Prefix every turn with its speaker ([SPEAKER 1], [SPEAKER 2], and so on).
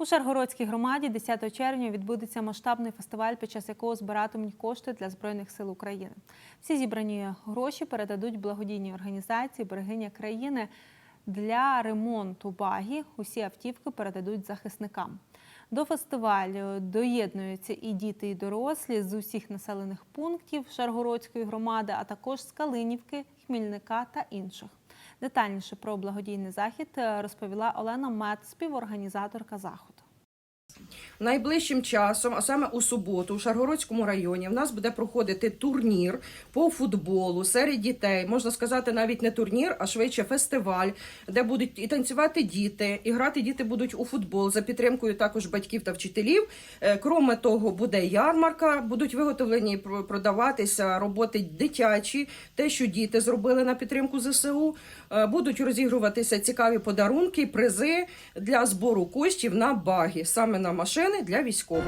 [SPEAKER 1] У Шаргородській громаді 10 червня відбудеться масштабний фестиваль, під час якого збиратимуть кошти для збройних сил України. Всі зібрані гроші передадуть благодійній організації Берегиня країни для ремонту багі. Усі автівки передадуть захисникам. До фестивалю доєднуються і діти, і дорослі з усіх населених пунктів Шаргородської громади, а також з Калинівки, Хмільника та інших. Детальніше про благодійний захід е, розповіла Олена Мед, співорганізаторка заходу.
[SPEAKER 2] Найближчим часом, а саме у суботу, у Шаргородському районі, в нас буде проходити турнір по футболу серед дітей. Можна сказати, навіть не турнір, а швидше фестиваль, де будуть і танцювати діти, і грати діти будуть у футбол за підтримкою також батьків та вчителів. Е, Кроме того, буде ярмарка, будуть виготовлені про- продаватися роботи дитячі, те, що діти зробили на підтримку ЗСУ. Е, Будуть розігруватися цікаві подарунки, призи для збору коштів на баги, саме на машини для військових.